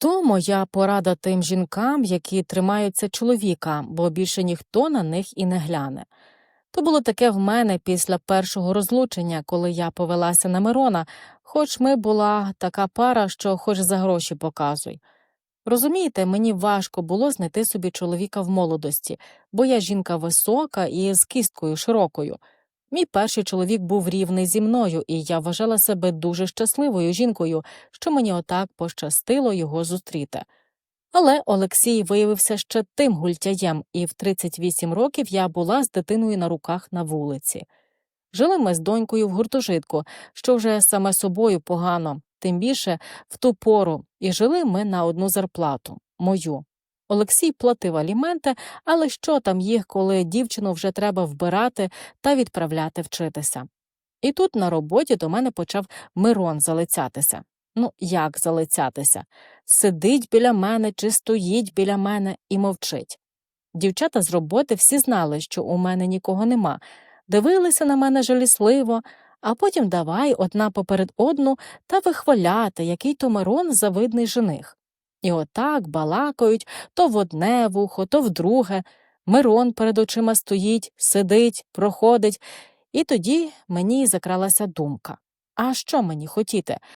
То моя порада тим жінкам, які тримаються чоловіка, бо більше ніхто на них і не гляне. То було таке в мене після першого розлучення, коли я повелася на Мирона, хоч ми була така пара, що хоч за гроші показуй. Розумієте, мені важко було знайти собі чоловіка в молодості, бо я жінка висока і з кісткою широкою. Мій перший чоловік був рівний зі мною, і я вважала себе дуже щасливою жінкою, що мені отак пощастило його зустріти. Але Олексій виявився ще тим гультяєм, і в 38 років я була з дитиною на руках на вулиці. Жили ми з донькою в гуртожитку, що вже саме собою погано, тим більше в ту пору, і жили ми на одну зарплату мою. Олексій платив аліменти, але що там їх, коли дівчину вже треба вбирати та відправляти вчитися. І тут на роботі до мене почав Мирон залицятися. Ну, як залицятися? Сидить біля мене чи стоїть біля мене і мовчить. Дівчата з роботи всі знали, що у мене нікого нема, дивилися на мене жалісливо, а потім давай одна поперед одну та вихваляти, який то Мирон завидний жених. І отак балакають то в одне вухо, то в друге. Мирон перед очима стоїть, сидить, проходить, і тоді мені закралася думка. А що мені хотіти?